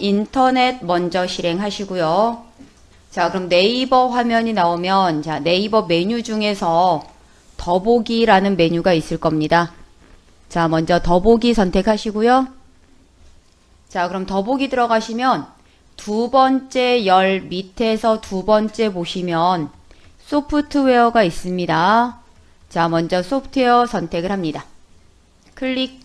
인터넷 먼저 실행하시고요. 자, 그럼 네이버 화면이 나오면 자, 네이버 메뉴 중에서 더보기라는 메뉴가 있을 겁니다. 자, 먼저 더보기 선택하시고요. 자, 그럼 더보기 들어가시면 두 번째 열 밑에서 두 번째 보시면 소프트웨어가 있습니다. 자, 먼저 소프트웨어 선택을 합니다. 클릭.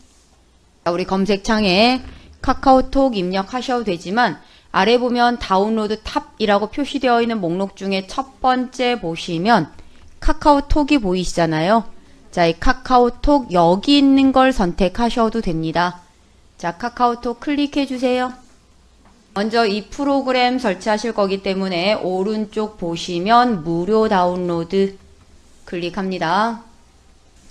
자, 우리 검색창에 카카오톡 입력하셔도 되지만 아래 보면 다운로드 탑이라고 표시되어 있는 목록 중에 첫 번째 보시면 카카오톡이 보이시잖아요. 자, 이 카카오톡 여기 있는 걸 선택하셔도 됩니다. 자, 카카오톡 클릭해 주세요. 먼저 이 프로그램 설치하실 거기 때문에 오른쪽 보시면 무료 다운로드 클릭합니다.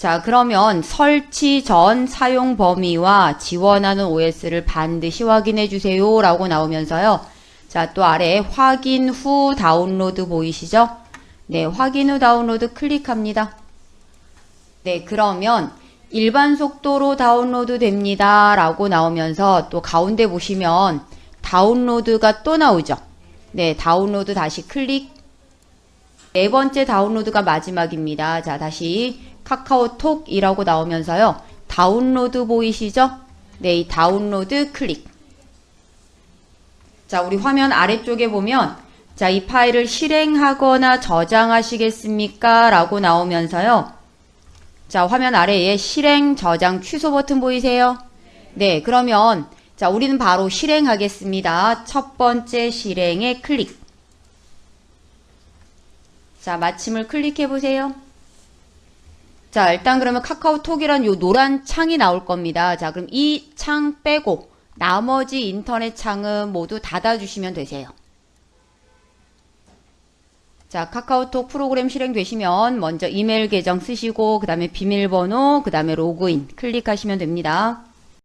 자, 그러면 설치 전 사용 범위와 지원하는 OS를 반드시 확인해 주세요. 라고 나오면서요. 자, 또 아래 확인 후 다운로드 보이시죠? 네, 확인 후 다운로드 클릭합니다. 네, 그러면 일반 속도로 다운로드 됩니다. 라고 나오면서 또 가운데 보시면 다운로드가 또 나오죠. 네, 다운로드 다시 클릭. 네 번째 다운로드가 마지막입니다. 자, 다시 카카오톡이라고 나오면서요. 다운로드 보이시죠? 네, 이 다운로드 클릭. 자, 우리 화면 아래쪽에 보면 자, 이 파일을 실행하거나 저장하시겠습니까? 라고 나오면서요. 자, 화면 아래에 실행, 저장, 취소 버튼 보이세요? 네, 그러면 자, 우리는 바로 실행하겠습니다. 첫 번째 실행에 클릭. 자, 마침을 클릭해 보세요. 자, 일단 그러면 카카오톡이란 요 노란 창이 나올 겁니다. 자, 그럼 이 창 빼고 나머지 인터넷 창은 모두 닫아주시면 되세요. 자, 카카오톡 프로그램 실행되시면 먼저 이메일 계정 쓰시고 그 다음에 비밀번호, 그 다음에 로그인 클릭하시면 됩니다.